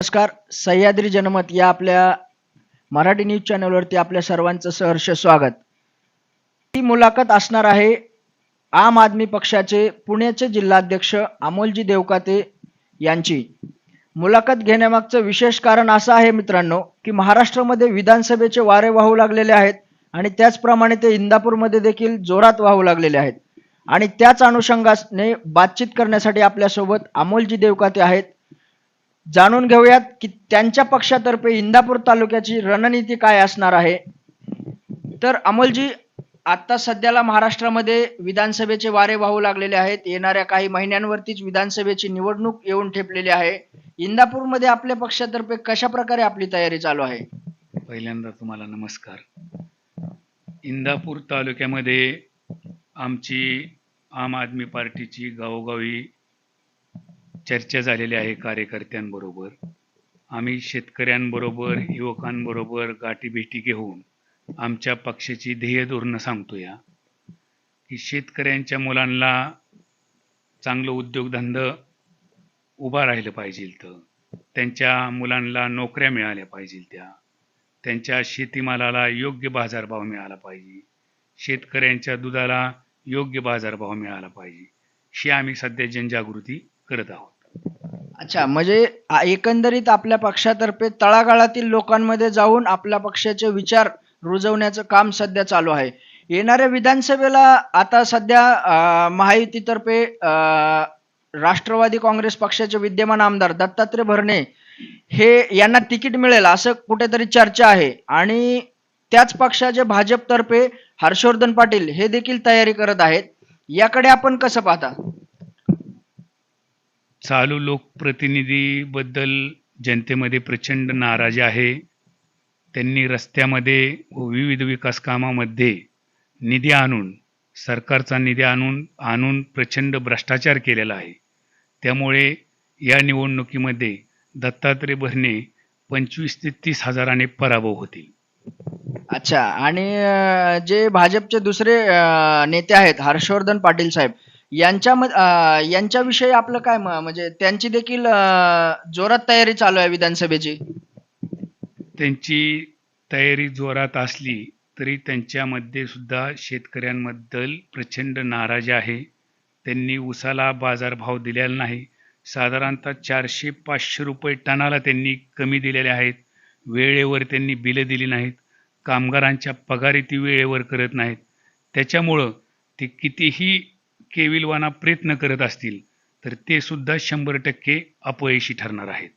नमस्कार सह्याद्री जनमत या आपल्या मराठी न्यूज चॅनलवरती आपल्या सर्वांचं सहर्ष स्वागत. ही मुलाखत असणार आहे आम आदमी पक्षाचे पुण्याचे जिल्हाध्यक्ष अमोलजी देवकाते यांची. मुलाखत घेण्यामागचं विशेष कारण असं आहे मित्रांनो की महाराष्ट्रामध्ये विधानसभेचे वारे वाहू लागलेले आहेत आणि त्याचप्रमाणे ते इंदापूरमध्ये देखील जोरात वाहू लागलेले आहेत. आणि त्याच अनुषंगाने बातचीत करण्यासाठी आपल्यासोबत अमोलजी देवकाते आहेत. जाणून घेऊयात की त्यांच्या पक्षातर्फे इंदापूर तालुक्याची रणनीती काय असणार आहे. तर अमोलजी आता सध्याला महाराष्ट्रामध्ये विधानसभेचे वारे वाहू लागलेले आहेत. येणाऱ्या काही महिन्यांवरतीच विधानसभेची निवडणूक येऊन ठेपलेली आहे. इंदापूरमध्ये आपल्या पक्षातर्फे कशा प्रकारे आपली तयारी चालू आहे? पहिल्यांदा तुम्हाला नमस्कार. इंदापूर तालुक्यामध्ये आमची आम आदमी पार्टीची गावोगावी चर्चा झालेली आहे कार्यकर्त्यांबरोबर. आम्ही शेतकऱ्यांबरोबर युवकांबरोबर गाठीभेटी घेऊन आमच्या पक्षाची ध्येय धोरणं सांगतो या की शेतकऱ्यांच्या मुलांना चांगलं उद्योगधंद उभा राहिलं पाहिजे तर. त्यांच्या मुलांना नोकऱ्या मिळाल्या पाहिजे त्या. त्यांच्या शेतीमालाला योग्य बाजारभाव मिळाला पाहिजे. शेतकऱ्यांच्या दुधाला योग्य बाजारभाव मिळाला पाहिजे. ही आम्ही सध्या जनजागृती करत आहोत. अच्छा म्हणजे आ- एकंदरीत आपल्या पक्षातर्फे तळागाळातील लोकांमध्ये जाऊन आपल्या पक्षाचे विचार रुजवण्याचं काम सध्या चालू आहे. येणाऱ्या विधानसभेला आता सध्या अं, महायुतीतर्फे राष्ट्रवादी काँग्रेस पक्षाचे विद्यमान आमदार दत्तात्रय भरणे हे यांना तिकीट मिळेल असं कुठेतरी चर्चा आहे. आणि त्याच पक्षाचे भाजपतर्फे हर्षवर्धन पाटील हे देखील तयारी करत आहेत. याकडे आपण कसं पाहता? चालू लोकप्रतिनिधीबद्दल जनतेमध्ये प्रचंड नाराजी आहे. त्यांनी रस्त्यामध्ये व विविध विकास कामामध्ये निधी आणून सरकारचा निधी आणून आणून प्रचंड भ्रष्टाचार केलेला आहे. त्यामुळे या निवडणुकीमध्ये दत्तात्रय भरणे पंचवीस ते तीस हजाराने पराभव होतील. अच्छा आणि जे भाजपचे दुसरे नेते आहेत हर्षवर्धन पाटील साहेब यांच्या यांच्याविषयी आपलं काय म्हणजे त्यांची देखील जोरात तयारी चालू आहे विधानसभेची? त्यांची तयारी जोरात असली तरी त्यांच्यामध्ये सुद्धा शेतकऱ्यांबद्दल प्रचंड नाराजी आहे. त्यांनी उसाला बाजारभाव दिलेला नाही. साधारणतः चारशे पाचशे रुपये टनाला त्यांनी कमी दिलेले आहेत. वेळेवर त्यांनी बिलं दिली नाहीत. कामगारांच्या पगारी ती वेळेवर करत नाहीत. त्याच्यामुळं ते कितीही केविलवाना प्रयत्न करत असतील तर ते सुद्धा शंभर टक्के अपयशी ठरणार आहेत.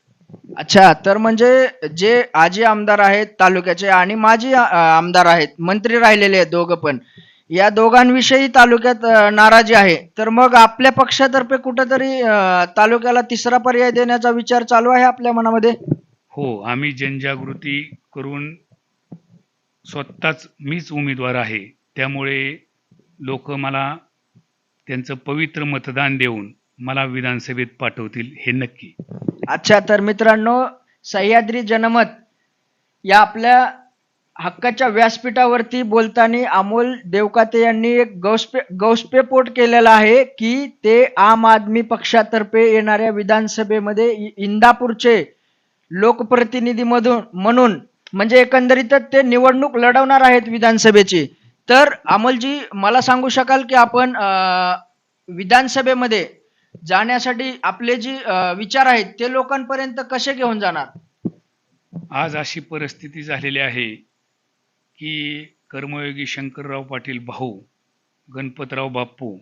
अच्छा तर म्हणजे जे आजी आमदार आहेत तालुक्याचे आणि माजी आमदार आहेत मंत्री राहिलेले आहेत दोघं पण या दोघांविषयी तालुक्यात नाराजी आहे. तर मग आपल्या पक्षातर्फे कुठंतरी तालुक्याला तिसरा पर्याय देण्याचा विचार चालू आहे आपल्या मनामध्ये? हो आम्ही जनजागृती करून स्वतःच मीच उमेदवार आहे. त्यामुळे लोक मला त्यांचं पवित्र मतदान देऊन मला विधानसभेत पाठवतील हे नक्की. अच्छा तर मित्रांनो सह्याद्री जनमत या आपल्या हक्काच्या व्यासपीठावरती बोलताना अमोल देवकाते यांनी एक गौस्पे गौस्पेपोट केलेला आहे की ते आम आदमी पक्षातर्फे येणाऱ्या विधानसभेमध्ये इंदापूरचे लोकप्रतिनिधी मधून म्हणून म्हणजे एकंदरीतच ते निवडणूक लढवणार आहेत विधानसभेची. तर अमोलजी मला सांगू शकाल की आपण विधानसभेमध्ये जाण्यासाठी आपले जे विचार आहेत ते लोकांपर्यंत कसे घेऊन जाणार? आज अशी परिस्थिती झालेली आहे की कर्मयोगी शंकरराव पाटील भाऊ गणपतराव बाप्पू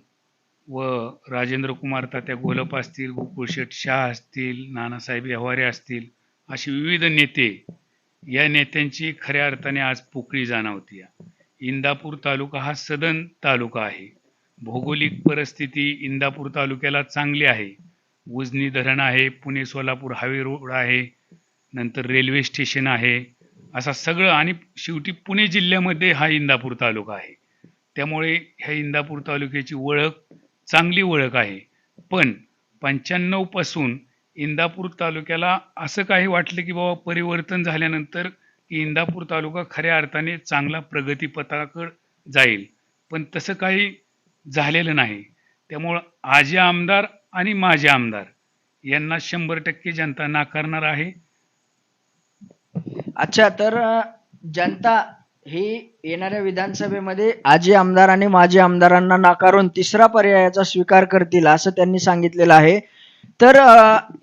व राजेंद्र कुमार तात्या गोलप असतील गोकुळशेठ शाह असतील नानासाहेब व्यवहारे असतील असे विविध नेते या नेत्यांची खऱ्या अर्थाने आज पोकळी जाणवती इंदापूर तालुका हा सदन तालुका आहे. भौगोलिक परिस्थिती इंदापूर तालुक्याला चांगली आहे. उजनी धरण आहे पुणे सोलापूर हायवे रोड आहे नंतर रेल्वे स्टेशन आहे. असा सगळं आणि शेवटी पुणे जिल्ह्यामध्ये हा इंदापूर तालुका आहे. त्यामुळे ह्या इंदापूर तालुक्याची ओळख चांगली ओळख आहे. पण पंच्याण्णवपासून इंदापूर तालुक्याला असं काही वाटलं की बाबा परिवर्तन झाल्यानंतर इंदापूर तालुका खऱ्या अर्थाने चांगला प्रगतीपथाकडे जाईल. पण तसं काही झालेलं नाही. त्यामुळं आजी आमदार आणि माझे आमदार यांना शंभर टक्के जनता नाकारणार आहे. अच्छा तर जनता ही येणाऱ्या विधानसभेमध्ये आजी आमदार आणि माजी आमदारांना नाकारून तिसरा पर्यायाचा स्वीकार करतील असं त्यांनी सांगितलेलं आहे. तर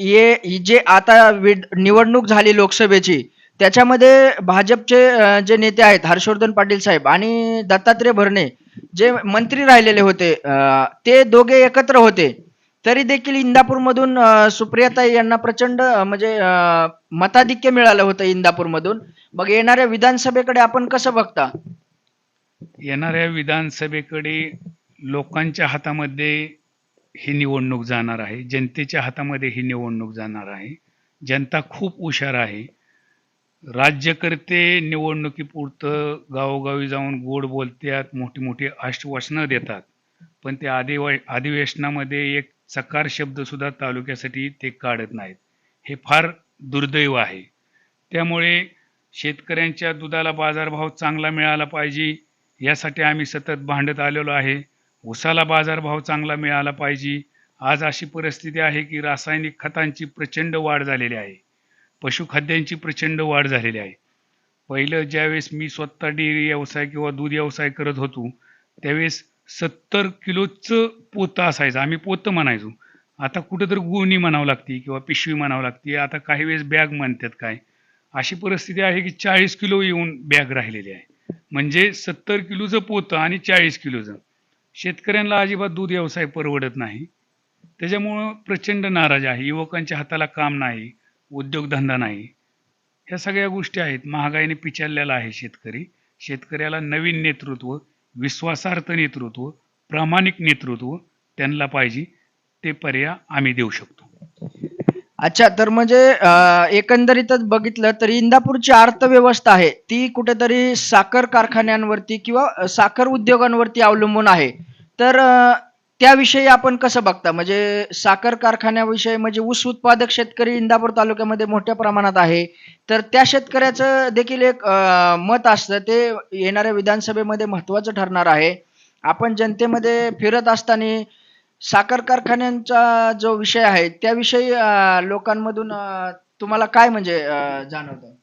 ये जे आता निवडणूक झाली लोकसभेची त्याच्यामध्ये भाजपचे जे नेते आहेत हर्षवर्धन पाटील साहेब आणि दत्तात्रय भरणे जे मंत्री राहिलेले होते ते दोघे एकत्र होते. तरी देखील इंदापूरमधून सुप्रियाताई यांना प्रचंड म्हणजे मताधिक्य मिळालं होतं इंदापूरमधून. मग येणाऱ्या विधानसभेकडे आपण कसं बघता? येणाऱ्या विधानसभेकडे लोकांच्या हातामध्ये ही निवडणूक जाणार आहे. जनतेच्या हातामध्ये ही निवडणूक जाणार आहे. जनता खूप हुशार आहे. राज्यकर्ते निवडणुकीपुरतं गावोगावी जाऊन गोड बोलतात मोठी मोठी आश्वासनं देतात. पण ते अधिवा अधिवेशनामध्ये एक चकार शब्दसुद्धा तालुक्यासाठी ते काढत नाहीत. हे फार दुर्दैव आहे. त्यामुळे शेतकऱ्यांच्या दुधाला बाजारभाव चांगला मिळाला पाहिजे यासाठी आम्ही सतत भांडत आलेलो आहे. उसाला बाजारभाव चांगला मिळाला पाहिजे. आज अशी परिस्थिती आहे की रासायनिक खतांची प्रचंड वाढ झालेली आहे. पशुखाद्यांची प्रचंड वाढ झालेली आहे. पहिलं ज्यावेळेस मी स्वतः डेअरी व्यवसाय किंवा दूध व्यवसाय करत होतो त्यावेळेस सत्तर किलोचं पोतं असायचं. आम्ही पोतं म्हणायचो. आता कुठंतरी गोणी म्हणावं लागते किंवा पिशवी म्हणावं लागते. आता काही वेळेस बॅग म्हणतात काय. अशी परिस्थिती आहे की चाळीस किलो येऊन बॅग राहिलेली आहे. म्हणजे सत्तर किलोचं पोतं आणि चाळीस किलोचं. शेतकऱ्यांना अजिबात दूध व्यवसाय परवडत नाही. त्याच्यामुळं प्रचंड नाराज आहे. युवकांच्या हाताला काम नाही. उद्योगधंदा नाही. ह्या सगळ्या गोष्टी आहेत. महागाईने पिचारलेला आहे शेतकरी. शेतकऱ्याला नवीन नेतृत्व विश्वासार्थ नेतृत्व प्रामाणिक नेतृत्व त्यांना पाहिजे ते पर्याय आम्ही देऊ शकतो. अच्छा तर म्हणजे एकंदरीतच बघितलं तर इंदापूरची अर्थव्यवस्था आहे ती कुठेतरी साखर कारखान्यांवरती किंवा साखर उद्योगांवरती अवलंबून आहे. तर त्याविषयी आपण कसं बघता? म्हणजे साखर कारखान्याविषयी म्हणजे ऊस उत्पादक शेतकरी इंदापूर तालुक्यामध्ये मोठ्या प्रमाणात आहे. तर त्या शेतकऱ्याचं देखील एक मत असतं ते येणाऱ्या विधानसभेमध्ये महत्त्वाचं ठरणार आहे. आपण जनतेमध्ये फिरत असताना साखर कारखान्यांचा जो विषय आहे त्याविषयी अ, लोकांमधून तुम्हाला काय म्हणजे अ, जाणवतं?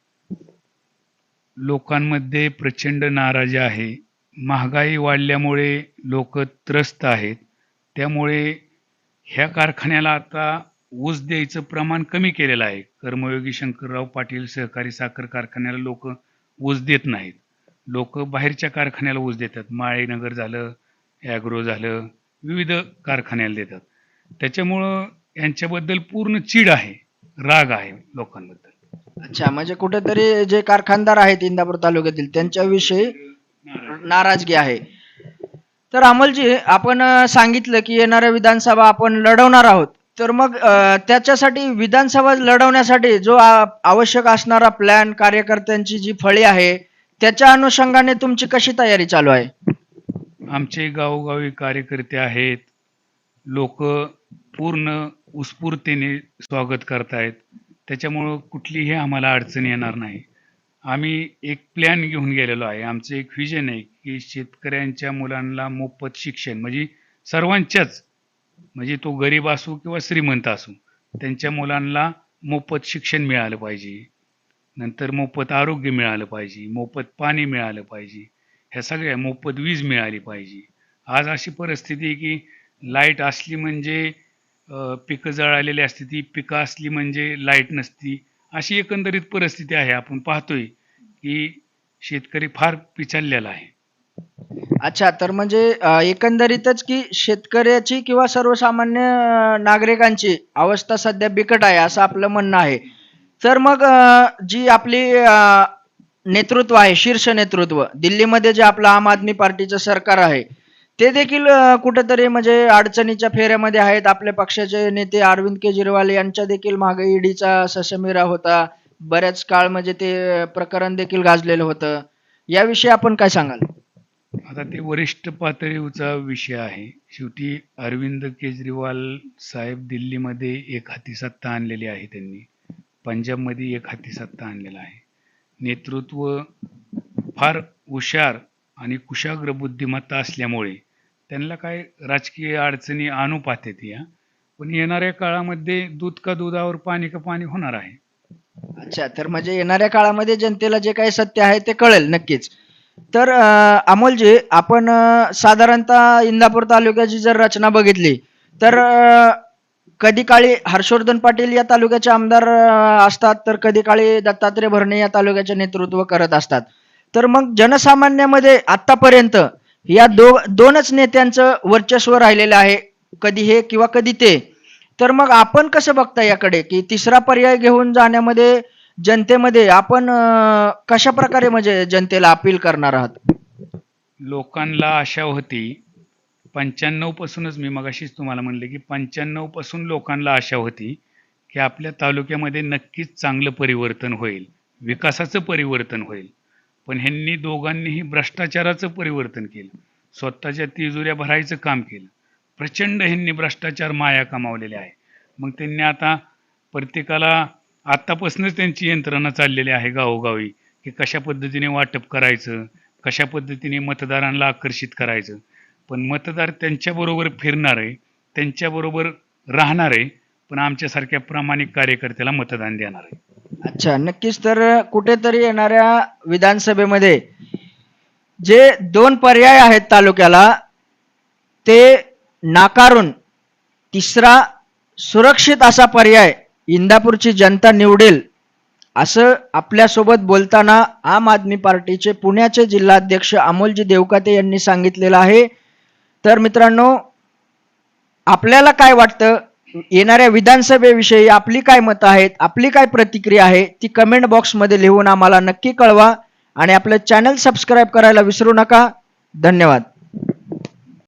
लोकांमध्ये प्रचंड नाराजी आहे. महागाई वाढल्यामुळे लोक त्रस्त आहेत. त्यामुळे ह्या कारखान्याला आता ऊस द्यायचं प्रमाण कमी केलेलं आहे. कर्मयोगी शंकरराव पाटील सहकारी साखर कारखान्याला लोक ऊस देत नाहीत. लोक बाहेरच्या कारखान्याला ऊस देतात. माळेनगर झालं ॲग्रो झालं विविध कारखान्याला देतात. त्याच्यामुळं यांच्याबद्दल पूर्ण चीड आहे राग आहे लोकांबद्दल. अच्छा म्हणजे कुठेतरी जे कारखानदार आहेत इंदापूर तालुक्यातील त्यांच्याविषयी नाराजगी आहे. तर अमोलजी आपण सांगितलं की येणाऱ्या विधानसभा आपण लढवणार आहोत. तर मग त्याच्यासाठी विधानसभा लढवण्यासाठी जो आवश्यक असणारा प्लॅन कार्यकर्त्यांची जी फळी आहे त्याच्या अनुषंगाने तुमची कशी तयारी चालू आहे? आमचे गावोगावी कार्यकर्ते आहेत. लोक पूर्ण उत्स्फूर्तीने स्वागत करतायत. त्याच्यामुळं कुठलीही आम्हाला अडचण येणार नाही. आम्ही एक प्लॅन घेऊन गेलेलो आहे. आमचं एक व्हिजन आहे की शेतकऱ्यांच्या मुलांना मोफत शिक्षण म्हणजे सर्वांच्याच म्हणजे तो गरीब असो किंवा श्रीमंत असो त्यांच्या मुलांना मोफत शिक्षण मिळालं पाहिजे. नंतर मोफत आरोग्य मिळालं पाहिजे मोफत पाणी मिळालं पाहिजे ह्या सगळ्या मोफत वीज मिळाली पाहिजे. आज अशी परिस्थिती आहे की लाइट असली म्हणजे पिकं जळालेली असते ती पिकं असली म्हणजे लाइट नसती. अशी एकंदरीत परिस्थिती आहे. आपण पाहतोय की शेतकरी फार पिचललेला आहे. अच्छा तर म्हणजे अ, एकंदरीतच की शेतकऱ्याची किंवा सर्वसामान्य अ, नागरिकांची अवस्था सध्या बिकट आहे असं आपलं म्हणणं आहे. तर मग अ, जी आपली अ, नेतृत्व आहे शीर्ष नेतृत्व दिल्लीमध्ये जे आपलं आम आदमी पार्टीचं सरकार आहे ते देखील अ, कुठेतरी म्हणजे अडचणीच्या फेऱ्यामध्ये आहेत. आपल्या पक्षाचे नेते अरविंद केजरीवाल यांच्या देखील मागे ईडीचा ससेमिरा होता. बऱ्याच काळ म्हणजे ते प्रकरण देखील गाजलेलं होतं. याविषयी आपण काय सांगाल? आता ते वरिष्ठ पातळीचा विषय आहे. शेवटी अरविंद केजरीवाल साहेब दिल्लीमध्ये एक हाती सत्ता आणलेली आहे त्यांनी. पंजाबमध्ये एक हाती सत्ता आणलेला आहे. नेतृत्व फार हुशार आणि कुशाग्र बुद्धिमत्ता असल्यामुळे त्यांना काय राजकीय अडचणी आणू पाहतात या? पण येणाऱ्या काळामध्ये दूध का दुधावर पाणी का पाणी होणार आहे? अच्छा तर म्हणजे येणाऱ्या काळामध्ये जनतेला जे काही सत्य आहे ते कळेल नक्कीच. तर अमोलजी आपण साधारणतः इंदापूर तालुक्याची जर रचना बघितली तर कधी काळी हर्षवर्धन पाटील या तालुक्याचे आमदार असतात तर कधी काळी दत्तात्रय भरणे या तालुक्याचे नेतृत्व करत असतात. तर मग जनसामान्यामध्ये आतापर्यंत या दो दोनच नेत्यांचं वर्चस्व राहिलेलं आहे कधी हे किंवा कधी ते. तर मग आपण कसं बघता याकडे की तिसरा पर्याय घेऊन जाण्यामध्ये जनतेमध्ये आपण अं, कशा प्रकारे म्हणजे जनतेला अपील करणार आहात? लोकांना आशा होती पंच्याण्णव पासूनच मी मगाशीच तुम्हाला म्हणले की पंच्याण्णवपासून लोकांना आशा होती की आपल्या तालुक्यामध्ये नक्कीच चांगलं परिवर्तन होईल विकासाचं परिवर्तन होईल. पण ह्यांनी दोघांनीही भ्रष्टाचाराचं परिवर्तन केलं. स्वतःच्या तिजोऱ्या भरायचं काम केलं. प्रचंड ह्यांनी भ्रष्टाचार माया कमावलेल्या आहे. मग त्यांनी आता प्रत्येकाला आत्तापासूनच त्यांची यंत्रणा चाललेली आहे गावोगावी की कशा पद्धतीने वाटप करायचं कशा पद्धतीने मतदारांना आकर्षित करायचं. पण मतदार त्यांच्याबरोबर फिरणार आहे त्यांच्याबरोबर राहणार आहे पण आमच्यासारख्या प्रामाणिक कार्यकर्त्याला मतदान देणार. आहे अच्छा नक्कीच. तर कुठेतरी येणाऱ्या विधानसभेमध्ये जे दोन पर्याय आहेत तालुक्याला ते नाकारून तिसरा सुरक्षित असा पर्याय इंदापूरची जनता निवडेल असं आपल्यासोबत बोलताना आम आदमी पार्टीचे पुण्याचे जिल्हाध्यक्ष अमोलजी देवकाते यांनी सांगितलेलं आहे. तर मित्रांनो आपल्याला काय वाटतं? येणाऱ्या विधानसभेविषयी आपली काय मतं आहेत आपली काय प्रतिक्रिया आहे ती कमेंट बॉक्समध्ये लिहून आम्हाला नक्की कळवा आणि आपलं चॅनल सबस्क्राईब करायला विसरू नका. धन्यवाद.